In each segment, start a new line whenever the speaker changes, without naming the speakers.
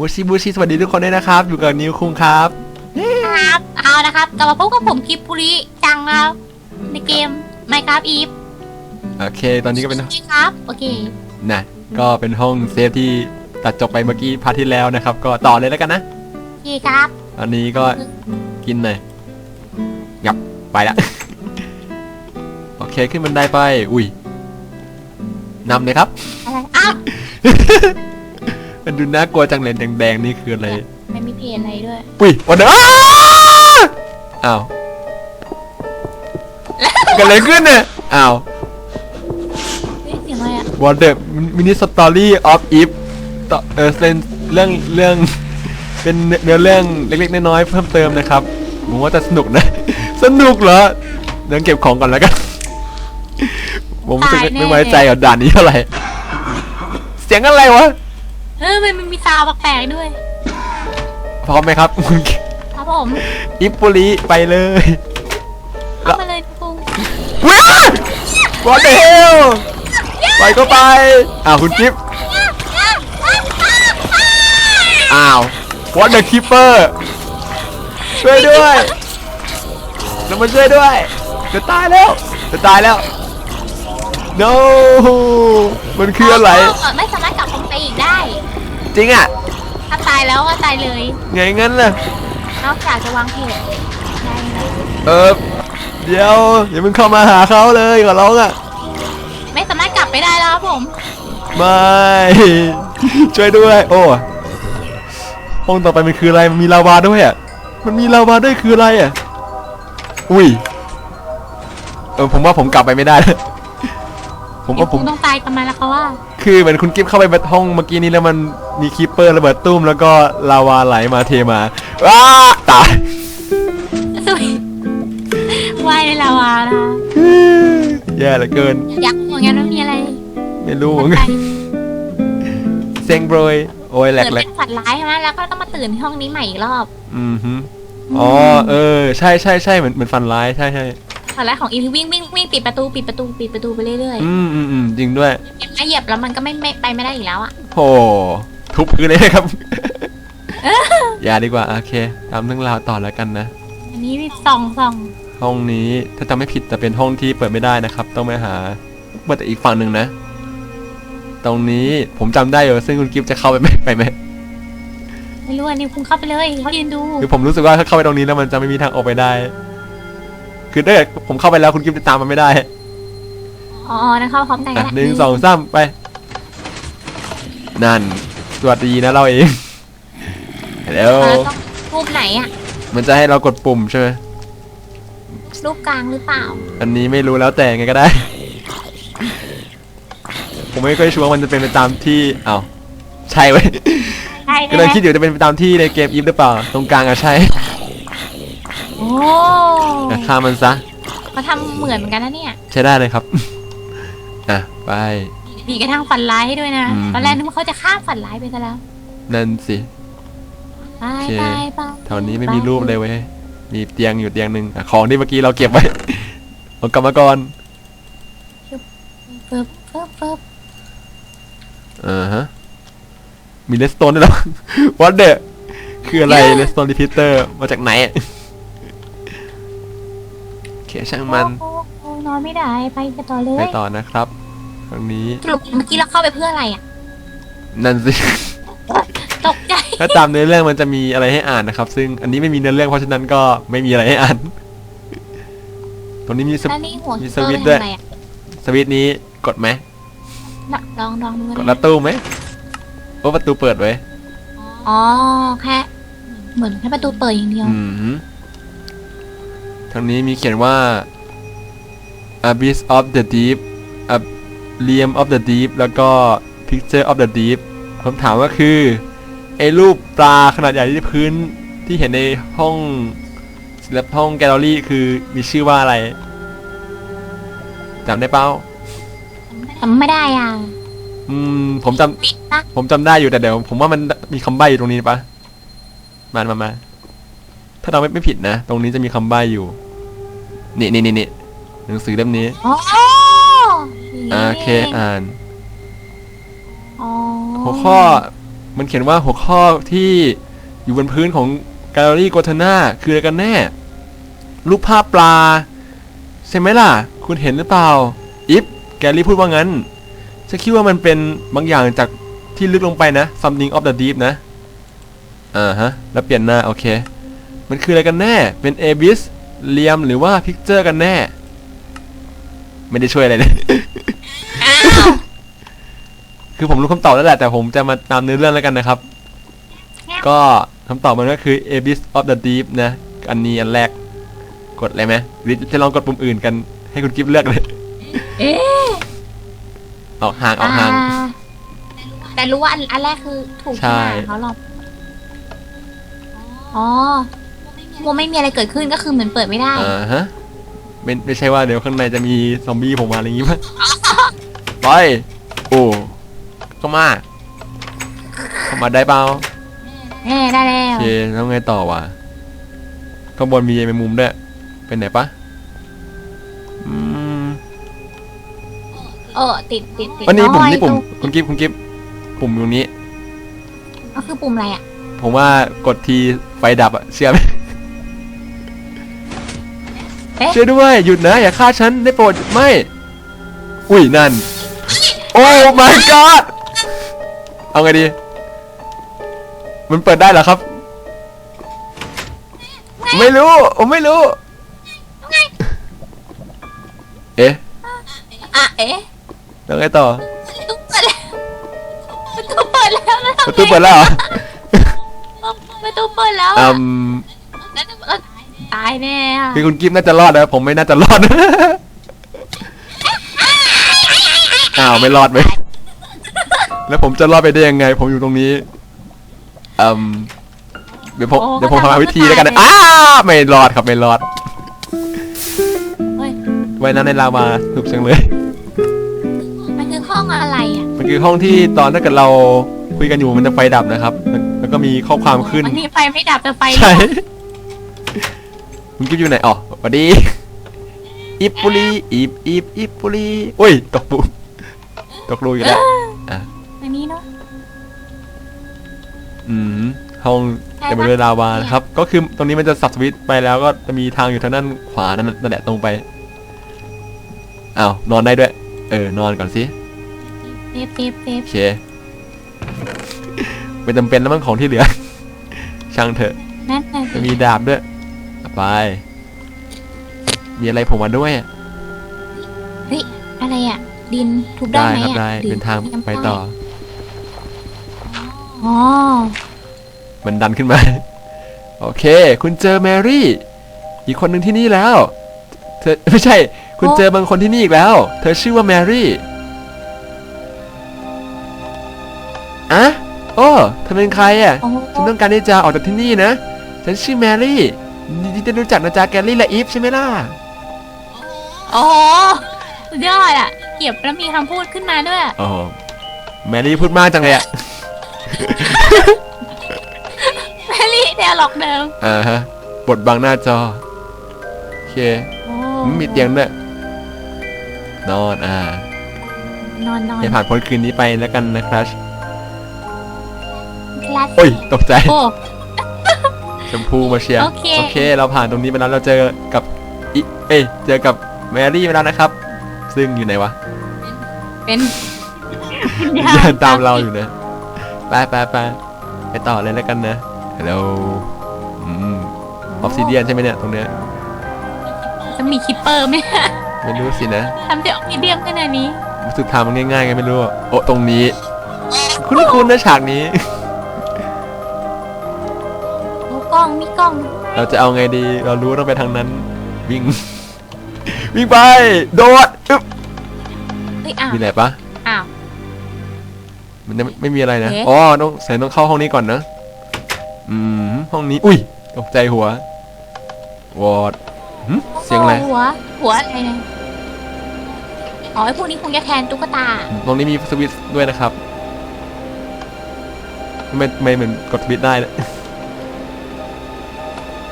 บูชิบูชิสวัสดีทุกคนด้วยนะครับ อยู่กับนิวคุงครับ
ครับ เอานะครับกลับมาพบกับผมกิบปุริจังนะครับในเกม Minecraft Eve
โอเค ตอนนี้ก็เป็น
โอเคครับ โอเค
นะก็เป็นห้องเซฟที่ตัดจบไปเมื่อกี้พาร์ทที่แล้วนะครับ ก็ต่อเลยแล้วกันนะ
โอเคครับ
อันนี้ก็กินหน่อยยับไปละ โอเคขึ้นบันไดไป อุ้ยนำเลยครับ
อะไรอ้าว
มันดูน่ากลัวจังเลยแดงๆนี่คืออะไร
ไม่มีเพจอะไรด้วย
อุ้ยวันเดอร์อ้าวเกิดอะไรขึ้นเนี่ยอ้าว
เฮ้ยเสียงอะไรอะ
What the mini story of Eve ต่อเออเป็นเรื่องเรื่องเป็นเนื้อเรื่องเล็กๆน้อยๆเพิ่มเติมนะครับผมว่าจะสนุกนะ สนุกเหรอเดี๋ยวเก็บของก่อนแล้วกัน ผมรู้สึกไม่ไม่ไว้ใจกับด่านนี้เท่าไหร่ เสียงอะไรวะ
เออมันมีซาวด์แปลกๆด้วย
พร้อมไหมครับคุณ
ครับผม
อิปปุริไปเลย
เข้ามาเลยคุง
ว้าววอเดลไปก็ไปอ้าวคุณจิ๊บอ้าววอเดอร์คิปเปอร์ช่วยด้วยแล้วมาช่วยด้วยจะตายแล้วจะตายแล้ว no มันคืออะไร
ไม่สามารถกลับลงไปอีกได้
จริงอะ
ถ้าตายแล้วก็ตายเลย
ไงงั้นล่ะ
นอกจากจะวางเพจได้นะ
เออเดี๋ยวอย่าเพิ่งเข้ามาหาเขาเลยขอร้องอะ
ไม่สามารถกลับไปได้แล้วครับผม
ไม่ ช่วยด้วย โอ้ห้องต่อไปมันคืออะไรมันมีลาวาด้วยอะมันมีลาวาด้วยคืออะไรอะอุ้ยเออผมว่าผมกลับไปไม่ได้ ผมว่าผม
คุณต้องตายทำไมล่ะเขาว่า
คือเหมือนคุณกิฟเข้าไปห้องเมื่อกี้นี้แล้วมันมีคีปเปอร์ระเบิดตุ้มแล้วก็ลาวาไหลมาเทมาว้าตาย
สวยว่ายในลาวานะ
แย่เหลือเกิน
อยากเหมือนกันว่ามีอะไร
ไม่รู้เหมือนกันเซ็งโบรยโอ้ยแหล
เกิ
ก
ด
แหล
เป็
ก
นฝันร้ายใช่ไหมแล้วก็ต้องมาตื่นที่ห้องนี้ใหม่อีกรอบ
อืมฮึอ๋อเออ ใช่ใช่ใช่เหมือนเหมือนฟันร้ายใช่ใช่
ฝันร้ายของอีวิ่งวิ่งวิ่งปิดประตูปิดประตูปิดประตูไปเรื่อย
อืมอืมอืมจริงด้วย
ๆเห็นไหมเหยียบแล้วมันก็ไม่ไม่ไปไม่ได้อีกแล้วอะ
โหทุบพื้นเลยนะครับ อย่าดีกว่า โอเคตามเรื่องราวต่อแล้วกันนะ
อันนี้ส่องส่อง
ห้องนี้ถ้าจำไม่ผิดจะเป็นห้องที่เปิดไม่ได้นะครับ ต้องไปหาเปิดแต่อีกฝั่งหนึ่งนะ ตรงนี้ผมจำได้อยู่ซึ่งคุณกิฟต์จะเข้าไปไหมไปไหม
ไม่รู้อันนี้คุณเข้าไปเลยเขายืนดู
คือผมรู้สึกว่าถ้าเข้าไปตรงนี้แล้วมันจะไม่มีทางออกไปได้ คือถ้าเกิดผมเข้าไปแล้วคุณกิฟต์จะตามมันไม่ได้
อ๋อนะเข้าพร้อมกัน
อะ
นะ
หนึ่งสองสามไป นั่น สวัสดีนะเราเองแล้ว
แล้วต้องรูปไหนอะ
มันจะให้เรากดปุ่มใช่ไหม
รูปกลางหรือเปล่า
อันนี้ไม่รู้แล้วแต่ไงก็ได้ ผมไม่ค่อยชัวร์มันจะเป็นไปตามที่อ้าวใช่เว้ย
ใช่
กำลังคิดอยู่จะเป็นไปตามที่ในเกมอีฟหรือเปล่า ตรงกลางอะใช่
โอ้
อะฆ่ามันซะ
เขาทำเหมือนเหมือนกันนะเนี่ย
ใช้ได้เลยครับ อะไป
มีกระทั่งฝันร้ายให้ด้วยนะ
อืม
ตอนแรกนึกว่าเขาจะข้ามฝันร้ายไปซะแล้ว
นั่นสิ
ไป
โอเค
ไปไป
แถวนี้ไม่มีรูปเลยเว้ยมีเตียงอยู่เตียงหนึ่งอะของที่เมื่อกี้เราเก็บไว้ เอากลับมาก่อน
เฟิบเฟิบเฟิบ
อ่าฮะมีเลสโตนด้วยเหรอ What the คืออะไรเลสโตนรีพิเตอร์มาจากไหนอะโอ เคช่างมัน
โอ้โอ้นอนไม่ได้ไปกันต่อเล
ไป
ย
ต่อนะครับทางนี้
สรุปเมื่อกี้เราเข้าไปเพื่ออะไรอะ
นั่นสิ
ตกใจ
ถ้าตามเนื้อเรื่องมันจะมีอะไรให้อ่านนะครับ ซึ่งอันนี้ไม่มีเนื้อเรื่องเพราะฉะนั้นก็ไม่มีอะไรให้อ่าน ตรงนี้มีส
แล้วนี่หัว
มี
คิป
ส
เปอร์
วิตช์
เป็น
ด้วย
อะไรอะ
สวิตช์นี้กดไหม
น่ะลองลองดู
กด
นะ
แล้วตู้ไหมโอ้ประตูเปิดไว้
อ๋อแค่เหมือนแค่ประตูเปิดอย่างเดียว
อืม ทางนี้มีเขียนว่า Abyss of the Deep a Realm of the Deep แล้วก็ Picture of the Deep คำถามก็คือไอ้รูปปลาขนาดใหญ่ที่พื้นที่เห็นในห้องศิลปห้องแกลเลอรี่คือมีชื่อว่าอะไรจำได้เปล่า
จำไม่ได้อะ
อืมผมจ
ปิดปะำ
ผมจำได้อยู่แต่เดี๋ยว ผมว่ามันมีคำใบ้อยู่ตรงนี้ปะมามามาถ้าเราไม่ไม่ผิดนะ ตรงนี้จะมีคำใบ้อยู่ นี่นี่นี่นี่หนังสือเล่มนี้
อ๋อ
โอเคอ่าน
อ๋อ
หัวข้อมันเขียนว่าหัวข้อที่อยู่บนพื้นของแกลเลอรี่โกเทนาคืออะไรกันแน่ รูปภาพปลา ใช่ไหมล่ะ คุณเห็นหรือเปล่า อิฟแกลลี่พูดว่างั้นฉันคิดว่ามันเป็นบางอย่างจากที่ลึกลงไปนะ something of the deep นะอ่าฮะ แล้วเปลี่ยนหน้า โอเค มันคืออะไรกันแน่ เป็นเอบิส เลียมหรือว่าพิกเจอร์กันแน่ ไม่ได้ช่วยอะไรเลย
อ้าว
คือผมรู้คำตอบแล้วแหละแต่ผมจะมาตามเนื้อเรื่องแล้วกันนะครับ ก็คำตอบมันก็คือ Abyss of the Deep นะ อันนี้อันแรก กดอะไรไหมหรือจะลองกดปุ่มอื่นกันให้คุณกิฟต์เลือกเลย
เอ๊ะ
ออกห่างออกห่าง
อ่าแต่รู้ว่าอันอันแรกคือถูก
ใช่
ใช่ไหมเขาหรอกอ๋อ มัวไม่มีอะไรเกิดขึ้นก็คือเหมือนเปิดไม่ได้
อ่าฮะไม่ไม่ใช่ว่าเดี๋ยวข้างในจะมีซอมบี้ผมมาอะไรอย่างงี้ป่ะ ไป โอ้เข้ามาเข้ามาได้เปล่า
แน่ได้แล้
โอ
ว
เคแล้วไงต่อวะข้างบนมีแมงมุมด้วยเป็นไหนปะอืม
เออติดติดติด
วันนี้ปุ่ม
อ๋อ
นี่ปุ่ม
ไอ้
คุณกิฟต์คุณกิฟต์ปุ่มตรงนี้
ตรงก็คือปุ่มอะไรอะ
ผมว่ากดทีไฟดับอะเชื่อไหม
เอ๊ะ
ช่วยด้วยหยุดนะอย่าฆ่าฉันได้โปรดไม่ อุ้ยนั่น โอ้ my god เอาไงดี มันเปิดได้เหรอครับ ไม่รู้ผมไม่รู้ เอ๊ะ
อะเอ๊ะ
แล้วไงต่อ
ประตูเปิดแล้วประตูเปิดแล้วแล้วทำไง
ประตูเปิดแล้วเหรอ
ประตูเปิดแล้ว
อื
อะ
ม
แล้วเออ ตายแน่อะ
คือคุณกิฟต์น่าจะรอดนะผมไม่น่าจะรอด อ้าวไม่รอดไหมแล้วผมจะรอดไปได้ยังไง ผมอยู่ตรงนี้อืมเดี๋ยวผม
โอ้
เดี๋ยวผม
ก็
หา
ทำ
วิธีแล้วกันนะ
ให้
อ้า
ตาย
ไม่รอดครับไม่รอด
เฮ้ย
ไว้นั้นในลาวาสุบจังเลย
มันคือห้องอะไรอะ
มันคือห้องที่ตอนถ้าเกิดเราคุยกันอยู่มันจะไฟดับนะครับ แล้วแล้วก็มีข้อความขึ้น
วันนี้ไฟไม่ดับแต่ไฟ
ใช่
ดับ
คุณกิฟต์อยู่ไหนอ๋อสวัสดีอิปปุรีอิบอิบอิปปุรีโอ้ยตกปูตกรูอยู่แล้วอะ
อันนี้เนาะ
อืมห้อง
ใช่ปะ
เต็มไปด้วยลาวานะครับ ก็คือตรงนี้มันจะสับสวิตช์ไปแล้วก็จะมีทางอยู่ทางด้านขวานั่นนั่นแหละตรงไปอ้าวนอนได้ด้วย เออนอนก่อนสิ
เซฟเซฟเซฟ
โอเคไม่จำเป็นแล้วมั้งของที่เหลือ ช่างเถอะ
นั่นน่ะ
จะ
สิ
มีดาบด้วยเอา ไป มีอะไรผมมาด้วย
เฮ้ย อะไรอะ ดินทุบได้
ได้
ไหม
ครับ
อะ
ได้
หรือ
เป็นทาง
ยัง
ไปต่อ
อ๋อ
มันดันขึ้นมา โอเค คุณเจอแมรี่ อีกคนหนึ่งที่นี่แล้ว เธอไม่ใช่ คุณเจอบางคนที่นี่อีกแล้ว เธอชื่อว่าแมรี่อะโอ้เธอเป็นใครอะ
โอ้โห
ฉันต้องการที่จะออกจากที่นี่นะ ฉันชื่อแมรี่ยิ นดีที่ได้รู้จักนะจ๊ะแกลลี่และอีฟใช่ไหมล่ะ
โอ้โหสุดยอดอะ เก็บแล้วมีคำพูดขึ้นมาด้วย
โอ้โหแมรี่พูดมากจังเลยอะ
แมรี่เดลล็อกเดิม
อ่าฮะ บทบังหน้าจอ โอเค
โอ้
อืมมีเตียงด้วยนอนอ่า
นอนนอน
ให้ผ่านพ้นคืนนี้ไปแล้วกันนะครับ
คลาส
โอ้ย ตกใจ
โอ้
ชมพูมาเชียร์
โอเค
โอเค เราผ่านตรงนี้ไปแล้วเราเจอกับอิเอ้ยเจอกับแมรี่ไปแล้วนะครับ ซึ่งอยู่ไหนวะ
เป็น
เดินตามเราอยู่นะไปไปไปไปต่อเลยแล้วกันนะฮัลโหลอืมออฟซิเดียนใช่ไหมเนี่ยตรงเนี้ย
จะมีคิปเปอร์ไหม
ไม่รู้สินะ
ทำจากออกซิเดียมขนาดนี้
รู้สึกทางมันง่ายๆไงไม่รู้อะโอ้ตรงนี้ คุณคุณนะฉากนี้
โอ้ก ล้องมีกล้อง
เราจะเอาไงดี เรารู้ว่าต้องไปทางนั้น วิ่ง วิ่งไป โดดอึ๊บ
เฮ้ยอ้าว
มีอะไรปะ
อ้าว
มันจะไม่ไม่มีอะไรนะ
เอ๊ะ
อ๋อ ต้องใส่ต้องเข้าห้องนี้ก่อนนะ อืม ห้องนี้ อุ้ย ตกใจหัว วอดหึเสียงอะไร
หัว หัวอะไรเนี่ยอ๋อไอพวกนี้คงจะแทนตุ๊กตา
ตรงนี้มีสวิตช์ด้วยนะครับ ไม่ไม่เหมือนกดสวิตช์ได้นะ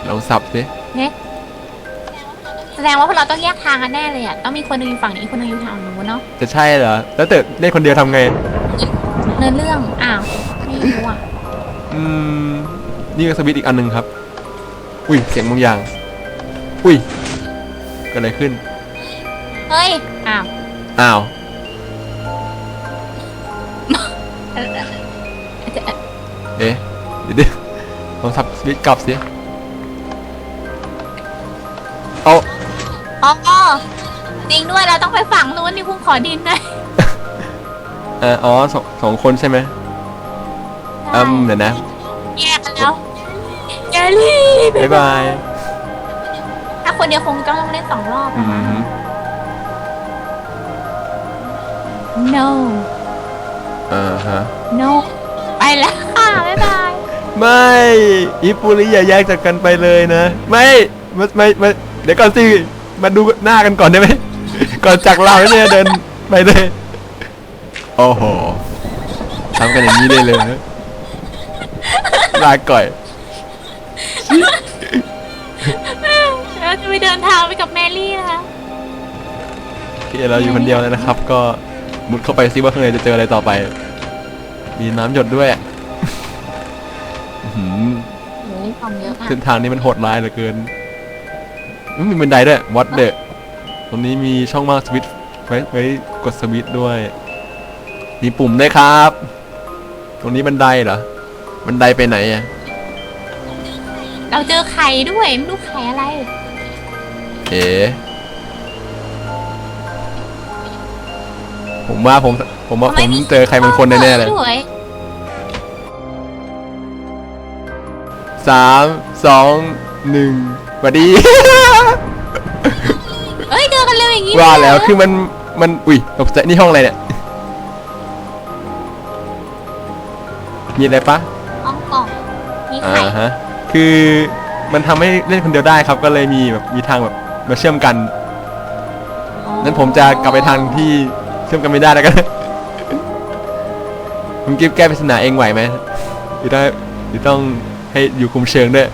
ลองสับสิ
แสดงว่าพวกเราต้องแยกทางกันแน่เลยอะ ต้องมีคนหนึงอยู่ฝั่งนี้คนหนึงอยู่ทางนู้นเนาะ
จะใช่เหรอ แล้วแต่เล่นคนเดียวทำไง
เนื้อเรื่อง อ้าวมีไม่รู้อะ
อืม นี่ก็สวิตช์อีกอันหนึ่งครับ อุ้ย เสียงบางอย่าง อุ้ยเกิดอะไรขึ้น
เฮ้ย อ้าว
อ้าว เอ๊ะเดี๋ยวเดี๋ยวลองทับสวิตช์กลับสิ
จริงด้วยเราต้องไปฝั่งนู้นนี่พุ่งขอดินหนะ
เอ่ออ๋อสองสองคนใช่ไหมอืมเดี๋ยวนะ
แยกกันแล้วเจลลี่
บ๊ายบาย
ถ้าคนเดียวคงต้องเล่นสองรอบ
อื
นะ
ม
no
อ่าฮะ
no ไปแล้วค่ะบ๊ายบาย
ไม่อิปุริอย่าแยกจากกันไปเลยนะ ไม่ไม่ไม่ไม่เดี๋ยวก่อนสิ มาดูหน้ากันก่อนได้ไหม ก่อนจากเราเนี่ยเดินไปเลย โอ้โหทำกันอย่างนี้ได้เลยนะลาก่อย
เราจะไปเดินทางไปกับแมรี่นะคะ
โอเคเราอยู่คนเดียวแล้วนะครับ ก็มุดเข้าไปซิว่าข้างในจะเจออะไรต่อไป มีน้ำหยดด้วยอื้อหือ
โอ้ยความเยอะมาก
เส้นทางนี้มันโหดร้ายเหลือเกินอื้อ มีบันไดด้วยวัดเดะตรงนี้มีช่องว่างสวิตช์ไว้ไว้กดสวิตช์ด้วย มีปุ่มด้วยครับ ตรงนี้บันไดเหรอ บันไดไปไหนอะ
เราเจอไข่ด้วย ไม่รู้ไข่อะไร
เอ๋ผมว่าผมผมว่าผมเจอใครบางคนแน่ๆเลย
สวย
สามสองหนึ่งสวัสดี
วอย่างนี้
ว่าแล้ว
เย
คือมันมันอุ้ยตกใจนี่ห้องอะไรเนี่ยมีอะไรปะ
ห้องกล่องมี
อ่า
ไข่
ฮะคือมันทำให้เล่นคนเดียวได้ครับ ก็เลยมีแบบมีทางแบบมาเชื่อมกันนั้นผมจะกลับไปทางที่เชื่อมกันไม่ได้แล้วกันคุณกิฟแก้ปริศนาเองไหวไหมหรือต้องหรือต้องให้อยู่คุมเชิงด้วย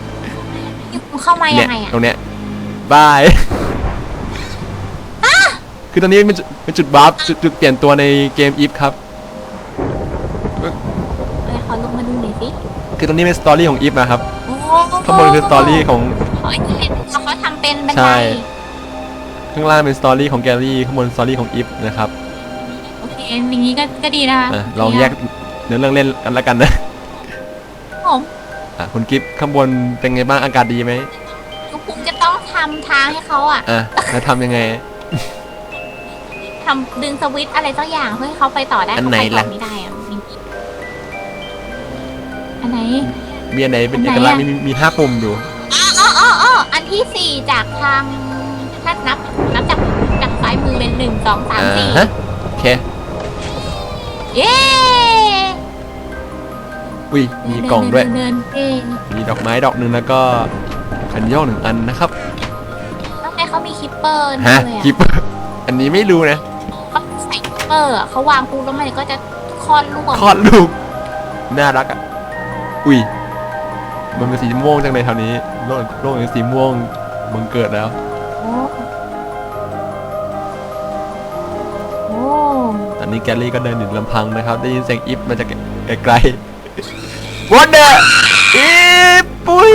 เข้ามา
เนี่
ยั
ย
งไงอะ
ตรงเนี้ยบาย คือตอนนี้เป็นจุดเป็นจุดบัฟจุดจุดเปลี่ยนตัวในเกมอีฟครับ
เอ้ยขอลงมาดูหน่อยสิ
คือตรงนี้เป็นสตอรี่ของอีฟนะครับ
โอ้
ข้างบนคือสตอรี่ของ
อ๋อไอ้ที่เห็นเขาเขาทำเป็นบัน
ใช่
ได
ข้างล่างเป็นสตอรี่ของแกลลี่ ข้างบนสตอรี่ของอีฟนะครับ
โอเคอย่างนี้ก็ก็ดีนะคะ
อะลองแยกเนื้อเรื่องเล่นกันแล้วกันนะ
ผม
อะคุณกิฟข้างบนเป็นไงบ้างอากาศดีไหม
ทุกคุณจะต้องทำทางให้เขาอะ
อะแล้วทำยังไง
ทำดึงสวิตช์อะไรสักอย่างเพื่อให้เขาไปต่อได้
อันไหน
เขาปต่
ล่ะ
ไม่ได้อะจริงๆอันไหน
มีอันไหนเป็น
อั
เอน
ไหน
กลักษณ์
อะ
มีมีห้าปุ่มอยู่
อ๋ออ๋ออ๋ออันที่สี่จากทางถ้านับนับจากจากซ้ายมือเป็นหนึ่งสองสาม
อ่า
สี่
ฮะโอเค
เย้
อุ้ย มีกล่องด้วย
เดินเดินเดิน
มีดอกไม้ดอกหนึ่งแล้วก็คันโยกหนึ่งอันนะครับ
ต้องให้เขามีคิปเปอร์
ฮะ
ด้วย
กิฟอันนี้ไม่รู้นะ
เขาใส่คิปเปอร์อะเขาวางปุ๊บแล้วมันก็จะคลอดลูกออก
คลอดลูก น่ารักอะ อุ้ย มันเป็นสีม่วงจังเลยแถวนี้ โลกโลกเป็นสีม่วงบังเกิดแล้ว
โอ้โอ้
ตอนนี้แกลลี่ก็เดินอยู่ลำพังนะครับ ได้ยินเสียงอิฟมาจากไกลๆ What the อิฟปุ้ย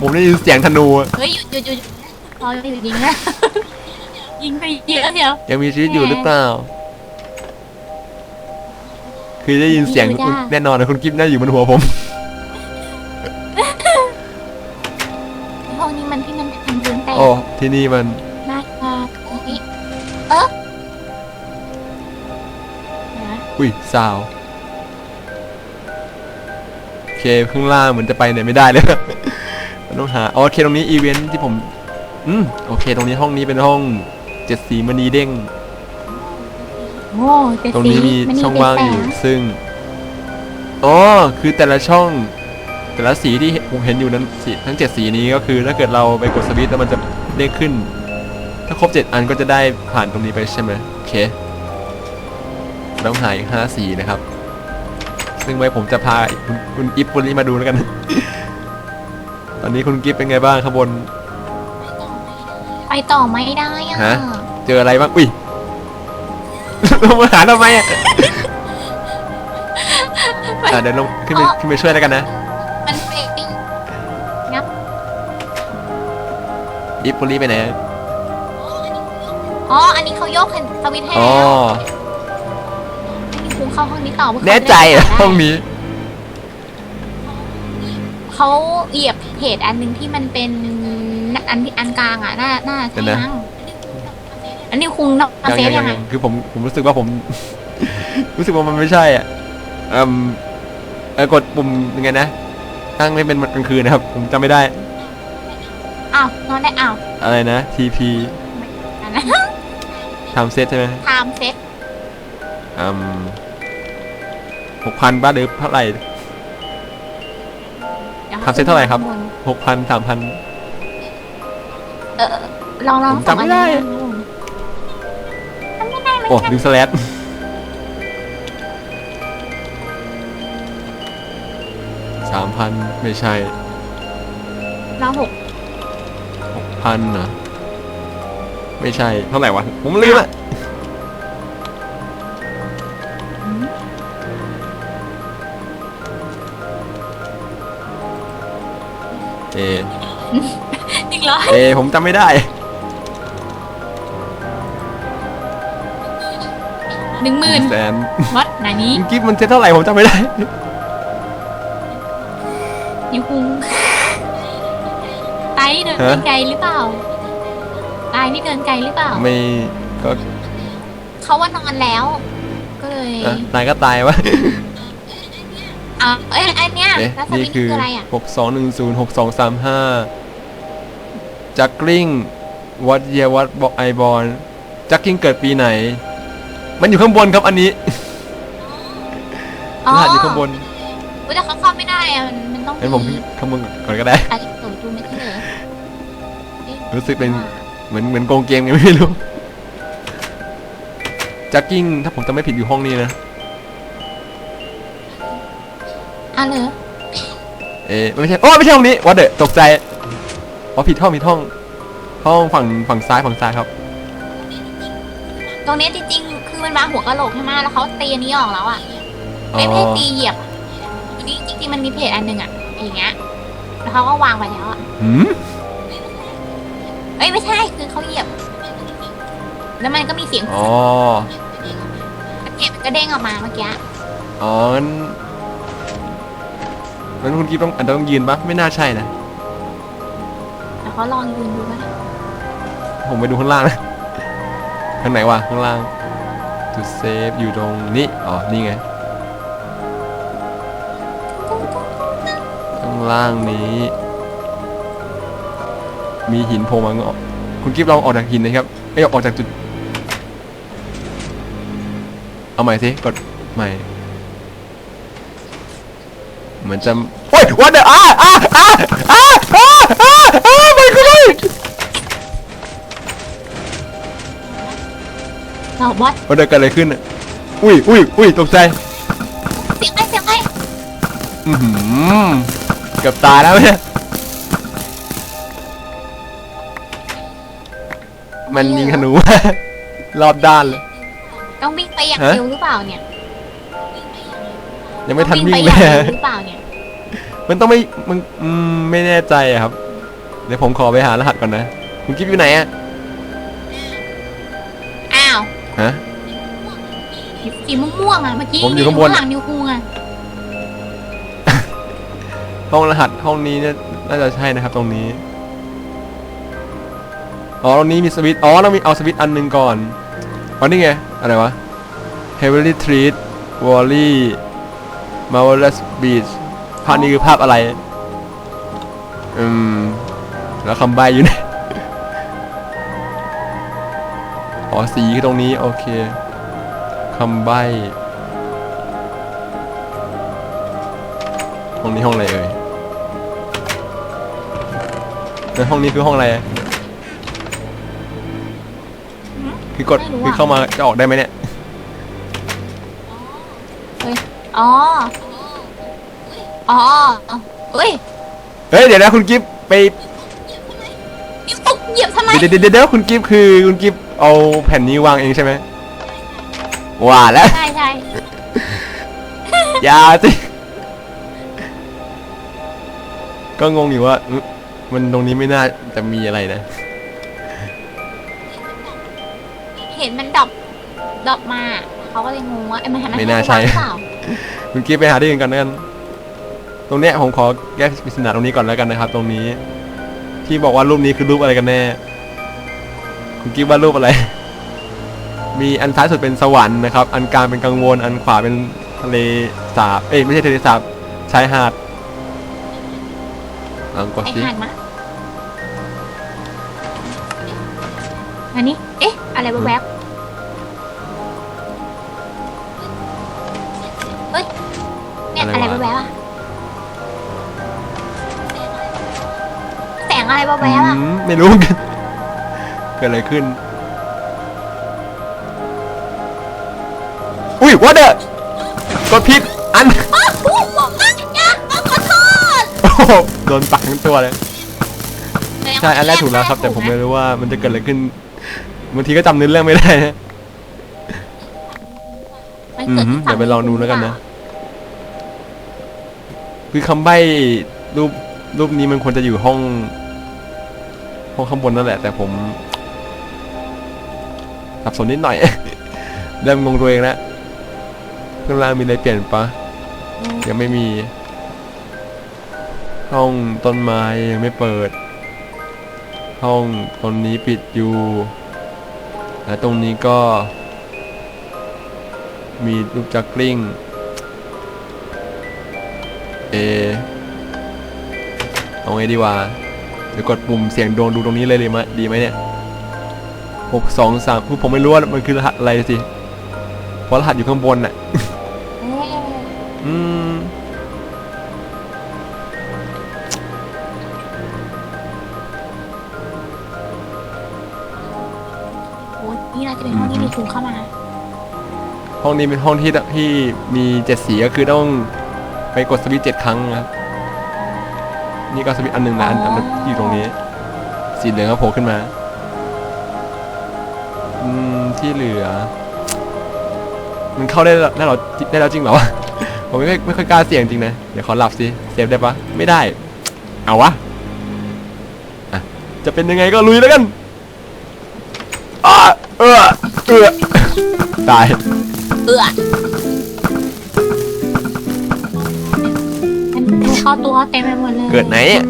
ผมได้ยินเสียงธนูอะ
เฮ้ยหยุดหยุดหยุดพอหยุดยิงนะ ยิงไปเยอะเดียว
ยังมีชีวิตอยู่หรือเปล่า คือได้ยินเสียง
อยู่จ้ะ
แน่นอนนะคุณกิฟน่าอยู่บนหัวผม
พวกนี้มันที่มันทำพื้นแตก
โอ้ที่นี่มัน
มากมากตรงนี้เออนะ
อุ้ยซาวโอเคข้างล่างเหมือนจะไปไหนไม่ได้เลย มันต้องหาอ๋อโอเคตรงนี้อีเวนท์ที่ผมอืมโอเค ตรงนี้ห้องนี้เป็นห้อง เจ็ดสีมณีเด้ง
โอ้เจ็ด
ตรงนี้มี
สี
ช่องว่างอยู่
เจ็ดแส
ซึ่งอ๋อคือแต่ละช่อง แต่ละสีที่ผมเห็นอยู่นั้นสีทั้งเจ็ดสีนี้ก็คือถ้าเกิดเราไปกดสวิตช์แล้วมันจะเด้งขึ้น ถ้าครบเจ็ดอันก็จะได้ผ่านตรงนี้ไปใช่ไหมโอเคต้องหาอีกห้าสีนะครับ ซึ่งไว้ผมจะพาคุณคุณกิฟต์วันนี้มาดูแล้วกัน ตอนนี้คุณกิฟต์เป็นไงบ้างข้างบน
ไป ต่อไม่ได้อะ
ฮะ เจออะไรบ้าง อุ้ย ลงมาหาทำไมอะอะเดี๋ยวลงขึ้นไป
อ๋อ
ขึ้นไปช่วยแล้วกันนะ
มันเฟกงับ
อิฟปุรีไปไหน
อ๋อ อันนี้เขาโยกสวิตช์ให้
อ๋อ
แล้วอันนี้คุงเข้าห้องนี้ต่อเพื่อเขา
แน่ใจเหรอ
ได้
ห้องนี้
เขาเหยียบเพจอันหนึงที่มันเป็น อันที่อันกลางอะน่าน่า
เดี๋
ใช่
ยวนะ
มั้งอันนี้คุงนอก
ยัง
เซฟ
ยั
ยังงไง
ยังคือผมผมรู้สึกว่าผม รู้สึกว่ามันไม่ใช่อะเอ่มเออกดปุ่มยังไงนะตั้งให้เป็นกลางคืนนะครับ ผมจำไม่ได้
อ้าวนอนได้อ้าว
อะไรนะ TP
อันนั้น
ทำเซตใช่ไหม
ไทม์เซต
อืมหกพันบ้าหรือเท่าไหร่ ทำเซตเท่าไหร่ครับ หกพันสามพัน
เออเออ ลองลอง
ผมจำไม่ได้
ทำไม่ได้มัน
โอ้ดูสแลดสามพันไม่ใช่
ลองหก
หกพันเหรอไม่ใช่เท่าไหร่วะ ผมลืมอะ
อืม
เอ
จริงเหรอ
เอ ผมจำไม่ได้
หนึ่งหมื่น
แสน
วัดไหนนี้
กิฟมันเซ็ตเท่าไหร่ผมจำไม่ได้
ยูคุงไตเดิน
ฮะ
ไกลหรือเปล่าไตนี่เดินไกลหรือเปล่า
ไม่ก็
เขาว่านอนแล้ว ก็เลย
อะนายก็ตายวะ
อะเอ้ยอันเนี้ย
เอ๊ะ
แล้วส
นี่
วิตช์
คือ
คืออะไรอะ
หกสองหนึ่งศูนย์หกสองสามห้าจักกลิ้งวัดเยวัดบอกไอบอลจักกิ้งเกิดปีไหน มันอยู่ข้างบนครับอันนี้
อ๋อ
รหัสอยู่ข้างบน
อุ๊ยแต่เขาเข้าไม่ได้อะมันมันต้อง
งั้นผมข้างบนก่อนก็ได้
อาจจะเปิดดูไม่ได้เลยเอ๊ะ
รู้สึกเป็นเหมือนเหมือนโกงเกมไงไม่รู้จักกิ้งถ้าผมจำไม่ผิดอยู่ห้องนี้นะ
อะเลย
เอ๊ะไม่ใช่โอ้ไม่ใช่ห้องนี้วัดเดอะตกใจอ๋อผิดห้องผิดห้อง ห้องฝั่งฝั่งซ้ายฝั่งซ้ายครับ
ตรงเนี้ยจริงๆคือ มันวางหัวกะโหลกใช่ไหมแล้วเขาตีอันนี้ออกแล้วอะ
อ๋อ
ไม่ไม่ให้ตีเหยียบอะอันนี้จริงๆมันมีเพจอันหนึ่งอะอย่างเงี้ยแล้วเขาก็วางไปแล้วอะ
หืม
เอ้ยไม่ใช่คือเขาเหยียบ แล้วมันก็มีเสียง
อ๋อ
เพจมันก็เด้งออกมาเมื่อกี้
อ๋องั้นงั้นคุณกิ๊ฟต้องอาจจะต้องยืนปะไม่น่าใช่นะ
แล้วเขาลองยืนดูไหม
ผมไปดูข้างล่างนะข้างไหนวะข้างล่าง to save อยู่ตรงนี้ อ๋อ นี่ไง ข้างล่างนี้ มีหินโผล่มาออกคุณกิ๊ฟลองออกจากหินนะครับไม่ออกจากจุด เอาใหม่สิ กดใหม่ เหมือนจะโอ้ยวันเดอร์อ้าอ้าอ้า
เราบอส
วันเดอร์เกิดอะไรขึ้นอะอุ้ยอุ้ยอุ้ยตกใจ
เสียงอะไรเสียงอะไร
อือหือเกือบตายแล้วเนี่ยมันยิงธนู รอบด้านเลย
ต้องวิ่งไปอย่าง
ฮะ
เร็วหรือเปล่าเนี่ย
ยังไม่ทัน
ต้อง
วิ่ง
ไป
เล
อยย่างเร็วหรือเปล่าเนี่ย
มันต้องไม่มันอืมไม่แน่ใจอะครับ เดี๋ยวผมขอไปหารหัสก่อนนะ คุณกิ๊บอยู่ไหนอะ ฮะ
สีม่วงๆอะเมื่อกี้
ผมอยู่ข้างบน
หลังนิวคุงอะ
ห้องรหัสห้องนี้เนี่ยน่าจะใช่นะครับตรงนี้ อ๋อตรงนี้มีสวิตช์อ๋อเรามีเอาสวิตช์อันหนึงก่อน อ๋อนี่ไง อะไรวะ Heavily Treat Wally Marvelous Beach ภาพนี้คือภาพอะไร อืม แล้วคำใบอยู่ไหน อ๋อสีคือตรงนี้ โอเคคำใบห้องนี้ห้องอะไรเอ่ยแล้วห้องนี้คือห้องอะไรอะคือกด
ไม่รู้อะ
คือเข้ามาจะออกได้ไหมเนี่ย
อ๋อ อ๋อเอ้ย
เฮ้ย เดี๋ยวนะคุณกิฟไป
นี่ตกเหยียบทำไม
เดี๋ยวเดี๋ยวเดี๋ยวคุณกิฟคือคุณกิฟ เอาแผ่นนี้วางเองใช่ไหมว่าแล้ว
ใช่ใช่
อย่าสิก็งงอยู่ว่าอื้อมันตรงนี้ไม่น่าจะมีอะไรนะ
เห็นมันดรอปดรอปมาเขาก็เลยงงว่าเอ้ยมันมัน
ไม่น่าใช่
หรือเปล่า
คุณกิ๊ฟไปหาที่อื่นก่อนแล้วกันตรงเนี้ยผมขอแก้ปริศนาตรงนี้ก่อนแล้วกันนะครับ ตรงนี้ ที่บอกว่ารูปนี้คือรูปอะไรกันแน่ คุณกิ๊ฟว่ารูปอะไร มีอันซ้ายสุดเป็นสวรรค์นะครับ อันกลางเป็นกังวล อันขวาเป็นทะเลสาบ เอ้ยไม่ใช่ทะเลสาบ ชายหาดลองกด
ไอ้
สิ
หันมาอันนี้ เอ๊ะ อะไรแวบๆเฮ้ย เนี่ย
อะไร
อะไร
วะ
แวบๆอะแสงอะไรแวบๆอะ
อืมไม่รู้เหมือนกัน เกิดอะไรขึ้น อุ้ยว่าเด้อกดผิดอัน
อ้าวพูดบอกนะอย่าขอโทษ
โอ้โหโดนปักทั้งตัวเลย ใช่อันแรกถูกแล้วครับ แต่ผมไม่รู้ว่ามันจะเกิดอะไรขึ้นบางทีก็จำเนื้อเรื่องไม่ได้นะ
มัน
อื
กิ
ม
ที่ฝั่
เดี๋ยวไปลองดูแล้วกันนะ คือคำใบ้รูปรูปนี้มันควรจะอยู่ห้อง ห้องข้างบนนั่นแหละ แต่ผม สับสนนิดหน่อย เริ่มงงตัวเองแล้วข้างล่างมีอะไรเปลี่ยนปะยังไม่มี ห้องต้นไม้ยังไม่เปิด ห้องตรงนี้ปิดอยู่ และตรงนี้ก็ มีรูปจักรกลิ้งเอเอาไงดีวะเดี๋ยวกดปุ่มเสียงดวงดูตรงนี้เลยเลยมะดีไหมเนี่ย หกสองสามผมไม่รู้ว่ามันคือรหัสอะไรสิเพราะรหัสอยู่ข้างบนน่ะ
เอ๊ะ
อืม
โอ้ยนี่น่าจะเป็นห้องที่มีครูเข้ามา
ห้องนี้เป็นห้องที่ที่มีเจ็ดสีก็คือต้องไปกดสวิตช์เจ็ดครั้งนะครับนี่ก็สวิตช์อันหนึ่งนะอันอันนั้นอยู่ตรงนี้ สีเหลืองก็โผล่ขึ้นมา อืมที่เหลือ มันเข้าได้แล้วได้แล้วได้แล้วจริงเหรอวะ ผมไม่ค่อยไม่ค่อยกล้าเสี่ยงจริงนะ เดี๋ยวขอหลับสิเซฟได้ปะไม่ได้ เอาวะอะจะเป็นยังไงก็ลุยแล้วกันอ้าเออเออตาย
เอื้อมันเข้าตัวเต็มไปหมดเลย
เกิดไหนอะ